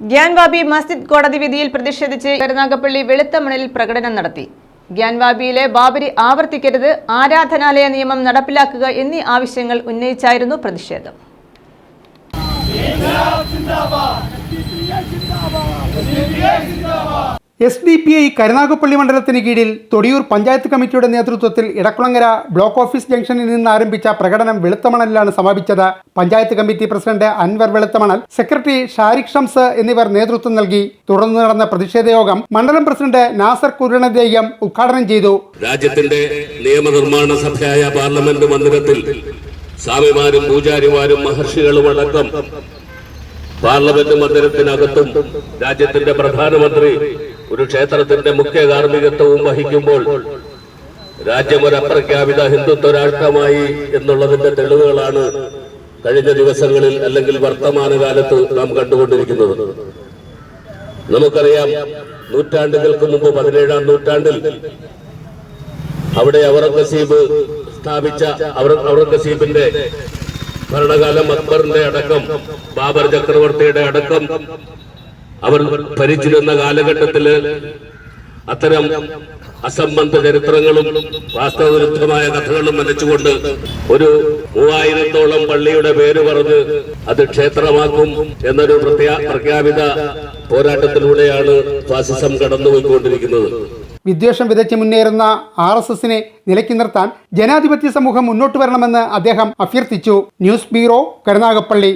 ഗ്യാൻവാബി മസ്ജിദ് കോടതി വിധിയിൽ പ്രതിഷേധിച്ച് കരുനാഗപ്പള്ളി വെളുത്ത മണലിൽ പ്രകടനം നടത്തി ഗ്യാൻവാബിയിലെ ബാബരി ആവർത്തിക്കരുത് ആരാധനാലയ നിയമം നടപ്പിലാക്കുക എന്നീ ആവശ്യങ്ങൾ ഉന്നയിച്ചായിരുന്നു പ്രതിഷേധം S D P I Karunagappally മണ്ഡലത്തിന് കീഴിൽ തൊടിയൂർ പഞ്ചായത്ത് കമ്മിറ്റിയുടെ നേതൃത്വത്തിൽ ഇടക്കുളങ്ങര ബ്ലോക്ക് ഓഫീസ് ജംഗ്ഷനിൽ നിന്ന് ആരംഭിച്ച പ്രകടനം വെളുത്തമണലിലാണ് സമാപിച്ചത്. Panchayat committee president Anvar Veluthamanal secretary Shariq Shams എന്നിവർ നേതൃത്വം നൽകി. തുടർന്ന് നടന്ന പ്രതിഷേധ യോഗം മണ്ഡലം പ്രസിഡന്റ് നാസർ കുരുണദേയം ഉദ്ഘാടനം ചെയ്തു. രാജ്യത്തിന്റെ നിയമനിർമ്മാണ സഭയായ പാർലമെന്റ് മന്ദിരത്തിൽ സ്വാമിമാരും പൂജാരിമാരും മഹർഷികളും അടക്കം പാർലമെന്റ് മന്ദിരത്തിനകത്തും രാജ്യത്തിന്റെ പ്രധാനമന്ത്രി ഒരു ക്ഷേത്രത്തിന്റെ മുഖ്യ കാർമ്മികത്വവും വഹിക്കുമ്പോൾ രാജ്യം ഒരു അപ്രഖ്യാപിത ഹിന്ദുത്വ രാഷ്ട്രമായി എന്നുള്ളതിന്റെ തെളിവുകളാണ് കഴിഞ്ഞ ദിവസങ്ങളിൽ അല്ലെങ്കിൽ വർത്തമാനകാലത്ത് നാം കണ്ടുകൊണ്ടിരിക്കുന്നത്. നമുക്കറിയാം നൂറ്റാണ്ടുകൾക്ക് മുമ്പ് പതിനേഴാം നൂറ്റാണ്ടിൽ അവിടെ ഔറംഗസീബ് സ്ഥാപിച്ച ഔറംഗസീബിന്റെ ഭരണകാലം അക്ബറിന്റെ അടക്കം ബാബർ ചക്രവർത്തിയുടെ അടക്കം അവർ ഭരിച്ചിരുന്ന കാലഘട്ടത്തിൽ അത്തരം അസംബന്ധ ചരിത്രങ്ങളും വാസ്തവവിരുദ്ധമായ കഥകളും നനച്ചുകൊണ്ട് ഒരു മൂവായിരത്തോളം പള്ളിയുടെ പേര് പറഞ്ഞ് അത് ക്ഷേത്രമാക്കും എന്നൊരു പ്രഖ്യാപിത പോരാട്ടത്തിലൂടെയാണ് ഫാസിസം കടന്നുപോയിക്കൊണ്ടിരിക്കുന്നത്. വിദ്വേഷം വിതച്ച് മുന്നേറുന്ന ആർ എസ് എസിനെ നിലയ്ക്ക് നിർത്താൻ ജനാധിപത്യ സമൂഹം മുന്നോട്ട് വരണമെന്ന് അദ്ദേഹം അഭ്യർത്ഥിച്ചു. News bureau Karunagappally.